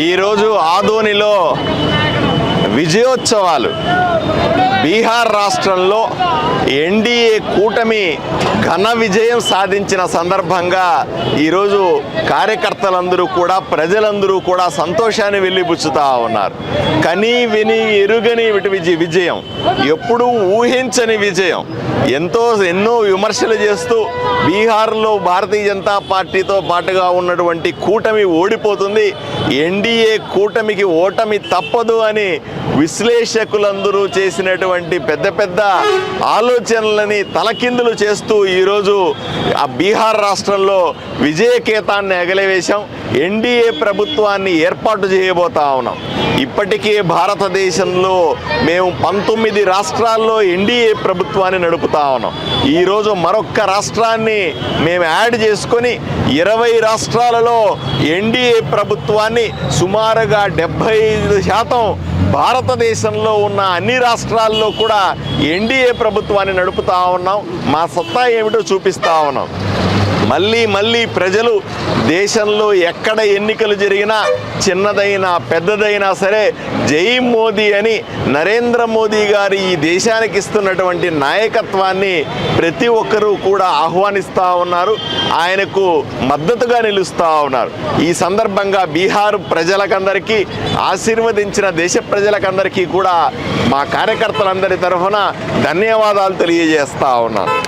ఈరోజు ఆదోనిలో విజయోత్సవాలు. బీహార్ రాష్ట్రంలో ఎన్డీఏ కూటమి ఘన విజయం సాధించిన సందర్భంగా ఈరోజు కార్యకర్తలందరూ కూడా ప్రజలందరూ కూడా సంతోషాన్ని వెళ్ళిపుచ్చుతా ఉన్నారు. కని విని ఎరుగని విటి విజయ విజయం. ఎప్పుడూ ఊహించని విజయం. ఎంతో ఎన్నో విమర్శలు చేస్తూ బీహార్లో భారతీయ జనతా పార్టీతో పాటుగా ఉన్నటువంటి కూటమి ఓడిపోతుంది. ఎన్డీఏ కూటమికి ఓటమి తప్పదు అని విశ్లేషకులందరూ చేసినటువంటి పెద్ద పెద్ద ఆలోచనలని తలకిందులు చేస్తూ ఈరోజు ఆ బీహార్ రాష్ట్రంలో విజయకేతాన్ని ఎగలవేశాం ఎన్డీఏ ప్రభుత్వాన్ని ఏర్పాటు చేయబోతా ఉన్నాం. ఇప్పటికే భారతదేశంలో మేము పంతొమ్మిది రాష్ట్రాల్లో ఎన్డీఏ ప్రభుత్వాన్ని నడుపుతా ఉన్నాం. ఈరోజు మరొక్క రాష్ట్రాన్ని మేము యాడ్ చేసుకొని ఇరవై రాష్ట్రాలలో ఎన్డీఏ ప్రభుత్వాన్ని సుమారుగా డెబ్భై ఐదు శాతం భారతదేశంలో ఉన్న అన్ని రాష్ట్రాల్లో కూడా ఎన్డీఏ ప్రభుత్వాన్ని నడుపుతా ఉన్నాం. మా సత్తా ఏమిటో చూపిస్తా ఉన్నాం. మళ్ళీ మళ్ళీ ప్రజలు దేశంలో ఎక్కడ ఎన్నికలు జరిగినా చిన్నదైనా పెద్దదైనా సరే జై మోదీ అని నరేంద్ర మోదీ గారు ఈ దేశానికి ఇస్తున్నటువంటి నాయకత్వాన్ని ప్రతి ఒక్కరూ కూడా ఆహ్వానిస్తూ ఉన్నారు. ఆయనకు మద్దతుగా నిలుస్తూ ఉన్నారు. ఈ సందర్భంగా బీహార్ ప్రజలకందరికీ ఆశీర్వదించిన దేశ ప్రజలకందరికీ కూడా మా కార్యకర్తలందరి తరఫున ధన్యవాదాలు తెలియజేస్తూ ఉన్నాను.